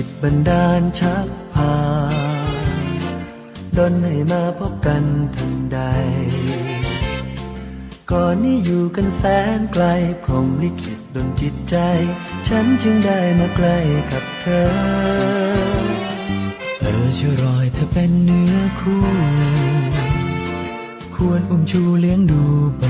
ิตบันดาลชักพาดนให้มาพบกันทันใด ก่อนนี้อยู่กันแสนไกลพรมลิขิตดนจิตใจ ฉันจึงได้มาใกล้กับเธอเออช่วยรอยเธอเป็นเนื้อคู่ ควรอุ้มชูเลี้ยงดูบ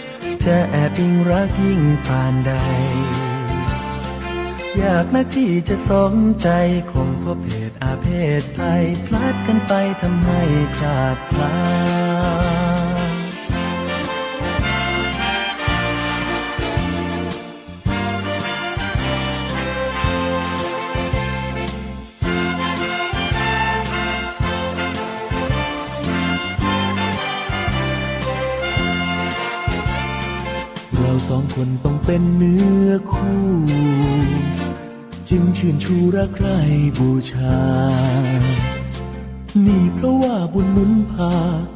จะแอบยิ่งรักยิ่งปานใด อยากนักที่จะสมใจคงเพราะเพศอาเพศภัยพลาดกันไปทำให้ขาดพลาด เราสองคนต้องเป็นเนื้อคู่ จึงชื่นชูรักใครบูชา นี่เพราะว่าบุญหนุนพา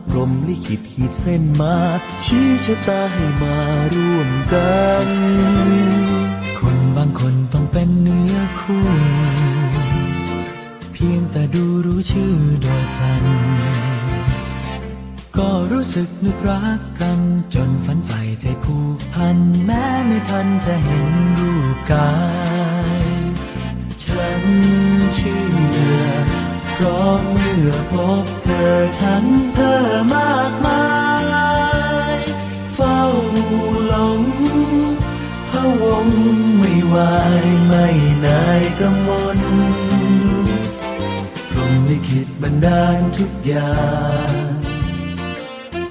พรมลิขิตขีดเส้นมา ชี้ชะตาให้มาร่วมกัน คนบางคนต้องเป็นเนื้อคู่ เพียงแต่ดูรู้ชื่อโดยพลัน ก็รู้สึกนึกรักกันจนฝันใฝ่ ใจผูกพันแม้ไม่ทันจะเห็นรูปกาย ฉันเชื่อเพราะเมื่อพบเธอฉันเธอมากมาย เฝ้าหลงพะวงไม่ไหวไม่นายกำมลพรหมลิขิตบันดาลทุกอย่าง